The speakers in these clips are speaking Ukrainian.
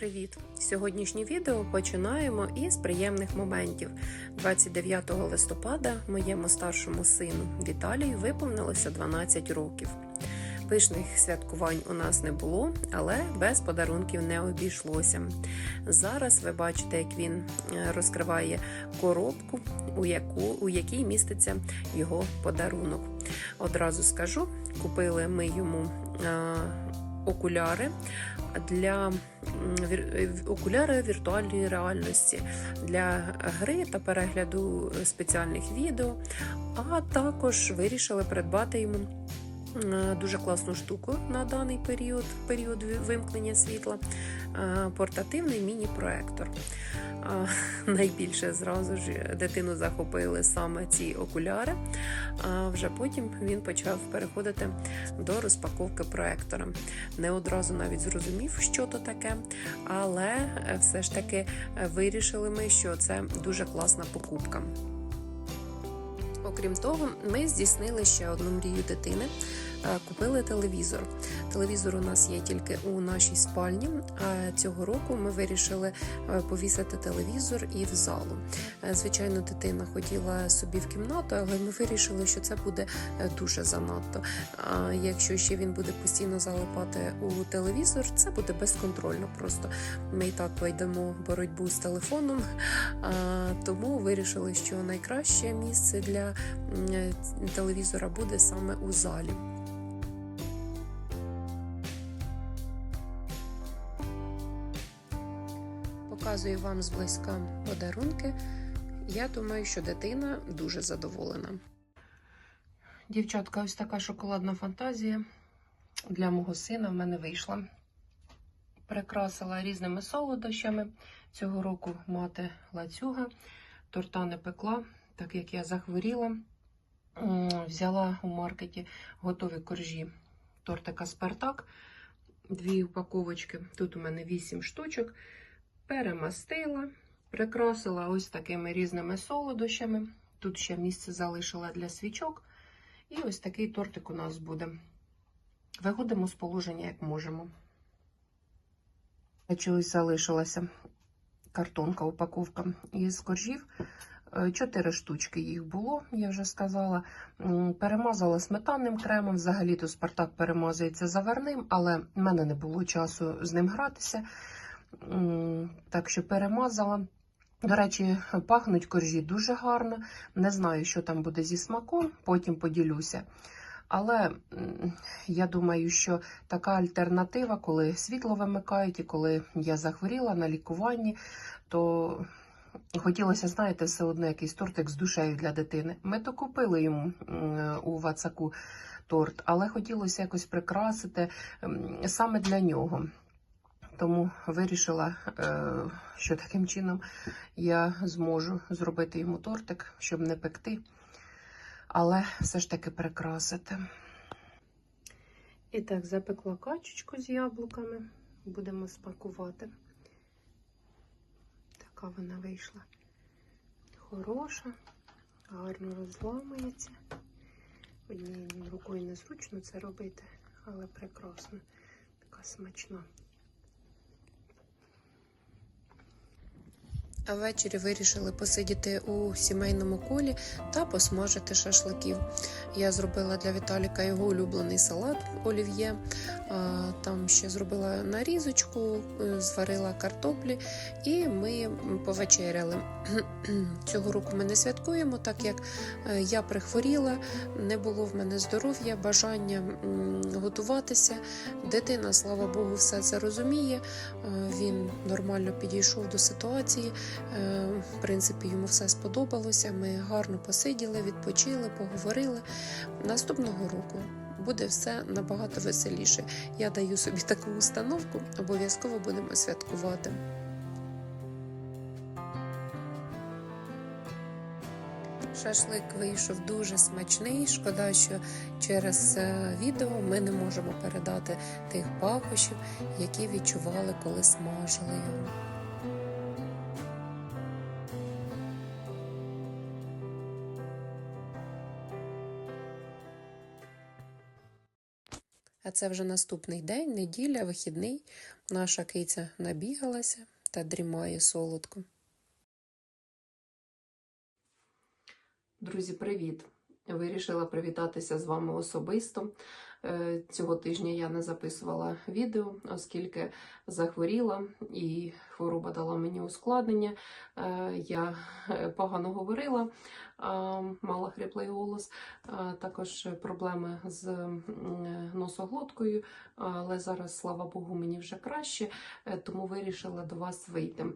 Привіт! Сьогоднішнє відео починаємо із приємних моментів. 29 листопада моєму старшому сину Віталію виповнилося 12 років. Пишних святкувань у нас не було, але без подарунків не обійшлося. Зараз ви бачите, як він е, розкриває коробку, у, яку, у якій міститься його подарунок. Одразу скажу, купили ми йому е, окуляри для е, окуляри віртуальної реальності для гри та перегляду спеціальних відео, а також вирішили придбати йому дуже класну штуку на даний період, період вимкнення світла, е, портативний міні-проектор. Найбільше зразу ж дитину захопили саме ці окуляри. А вже потім він почав переходити до розпаковки проектора. Не одразу навіть зрозумів, що то таке, але е, все ж таки е, вирішили ми, що це дуже класна покупка. Окрім того, ми здійснили ще одну мрію дитини. Е, Купили телевізор. Телевізор у нас є тільки у нашій спальні. А цього року ми вирішили е, повісити телевізор і в залу. Е, Звичайно, дитина хотіла собі в кімнату, але ми вирішили, що це буде е, дуже занадто. А якщо ще він буде постійно залипати у телевізор, це буде безконтрольно. Просто ми і так пойдемо в боротьбу з телефоном. Тому вирішили, що найкраще місце для е, телевізора буде саме у залі. Показую вам зблизька подарунки. Я думаю, що дитина дуже задоволена. Дівчатка, ось така шоколадна фантазія для мого сина в мене вийшла. Прикрасила різними солодощами. Цього року мати лацюга, торта не пекла, так як я захворіла. Взяла у маркеті готові коржі тортика Спартак. Дві упаковочки. Тут у мене 8 штучок. Перемастила, прикрасила ось такими різними солодощами. Тут ще місце залишила для свічок. І ось такий тортик у нас буде. Виходимо з положення, як можемо. Чогось залишилася картонка, упаковка із коржів. Е, Чотири штучки їх було, я вже сказала. Перемазала сметанним кремом. Взагалі-то Спартак перемазується заварним, але в мене не було часу з ним гратися. Так що перемазала. До речі, пахнуть коржі дуже гарно. Не знаю, що там буде зі смаком, потім поділюся. Але я думаю, що така альтернатива, коли світло вимикають і коли я захворіла на лікуванні, то хотілося, знаєте, все одно якийсь тортик з душею для дитини. Ми то купили йому у Вацаку торт, але хотілося якось прикрасити саме для нього. Тому вирішила, е, що таким чином я зможу зробити йому тортик, щоб не пекти, але все ж таки прикрасити. І так, запекла качечку з яблуками. Будемо спакувати. Така вона вийшла. Хороша, гарно розламується. Однією рукою незручно це робити, але прекрасно. Така смачна. А ввечері вирішили посидіти у сімейному колі та посмажити шашликів. Я зробила для Віталіка його улюблений салат олів'є. Там ще зробила нарізочку, е, зварила картоплі і ми повечеряли. Цього року ми не святкуємо, так як е, я прихворіла, не було в мене здоров'я, бажання готуватися. Дитина, слава Богу, все це розуміє. Е, Він нормально підійшов до ситуації. Е, В принципі, йому все сподобалося. Ми гарно посиділи, відпочили, поговорили. Наступного року буде все набагато веселіше. Я даю собі таку установку, обов'язково будемо святкувати. Шашлик вийшов дуже смачний. Шкода, що через е, відео ми не можемо передати тих пахощів, які відчували, коли смажили його. Це вже наступний день, неділя, вихідний. Наша киця набігалася та дрімає солодко. Друзі, привіт! Вирішила привітатися з вами особисто. Е, Цього тижня я не записувала відео, оскільки захворіла і хвороба дала мені ускладнення. Е, Я е, погано говорила, мала хриплий голос, також проблеми з носоглоткою, але зараз, слава Богу, мені вже краще, тому вирішила до вас вийти.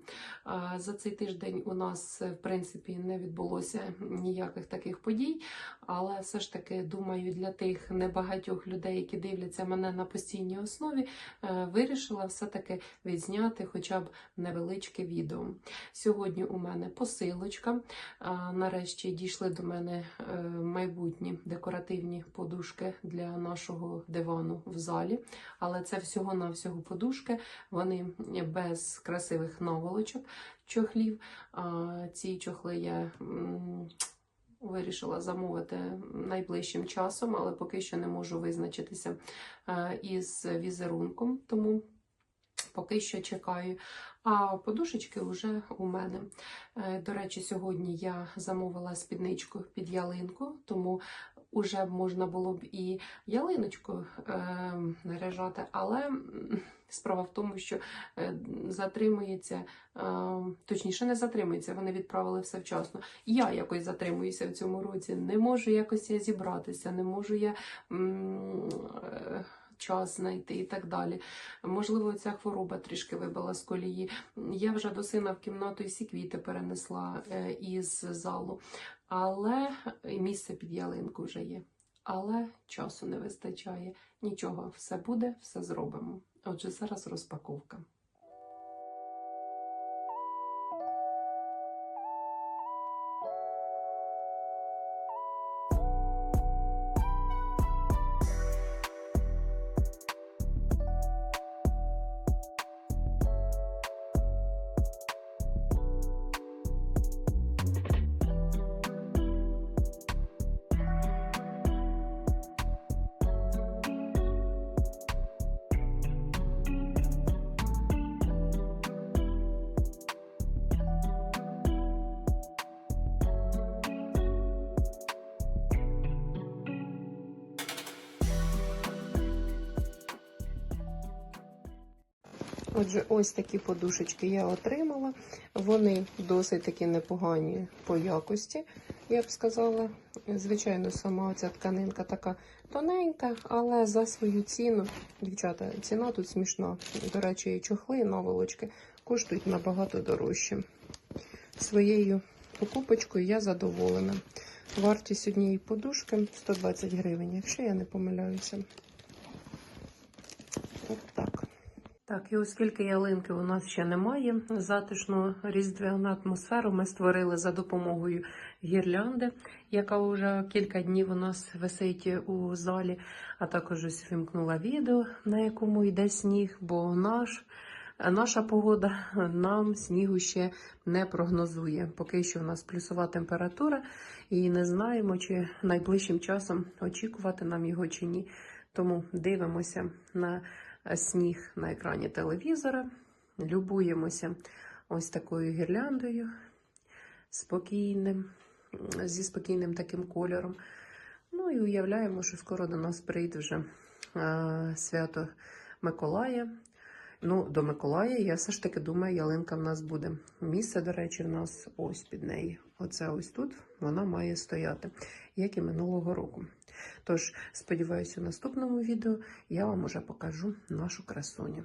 За цей тиждень у нас, в принципі, не відбулося ніяких таких подій, але все ж таки думаю, для тих небагатьох людей, які дивляться мене на постійній основі, е, вирішила все-таки відзняти хоча б невеличке відео. Сьогодні у мене посилочка. Нарешті дійшли до мене е, майбутні декоративні подушки для нашого дивану в залі. Але це всього-навсього подушки. Вони без красивих наволочок, чохлів. Ці чохли я. Вирішила замовити найближчим часом, але поки що не можу визначитися е, із візерунком, тому поки що чекаю. А подушечки вже у мене. Е, До речі, сьогодні я замовила спідничку під ялинку, тому вже можна було б і ялиночку е, наряжати, але справа в тому, що е, затримується, е, точніше, не затримується, вони відправили все вчасно. Я якось затримуюся в цьому році, не можу якось я зібратися, не можу я. е, Час знайти і так далі. Можливо, ця хвороба трішки вибила з колії. Я вже до сина в кімнату і всі квіти перенесла е, із залу, але і місце під ялинку вже є. Але часу не вистачає. Нічого, все буде, все зробимо. Отже, зараз розпаковка. Отже, ось такі подушечки я отримала. Вони досить таки непогані по якості, я б сказала. Звичайно, сама ця тканинка така тоненька, але за свою ціну, дівчата, ціна тут смішна. До речі, і чохли, і наволочки коштують набагато дорожче. Своєю покупочкою я задоволена. Вартість однієї подушки 120 гривень, якщо я не помиляюся. От так. Так, і оскільки ялинки у нас ще немає, затишну різдвяну атмосферу ми створили за допомогою гірлянди, яка вже кілька днів у нас висить у залі, а також ось вимкнула відео, на якому йде сніг, бо наш. Наша погода нам снігу ще не прогнозує. Поки що у нас плюсова температура, і не знаємо, чи найближчим часом очікувати нам його чи ні. Тому дивимося на сніг на екрані телевізора, любуємося ось такою гірляндою спокійним, зі спокійним таким кольором. Ну і уявляємо, що скоро до нас прийде вже свято Миколая. Ну, до Миколая я все ж таки думаю, ялинка в нас буде. Місце, до речі, в нас ось під неї. Оце ось тут вона має стояти, як і минулого року. Тож, сподіваюся, у наступному відео я вам уже покажу нашу красуню.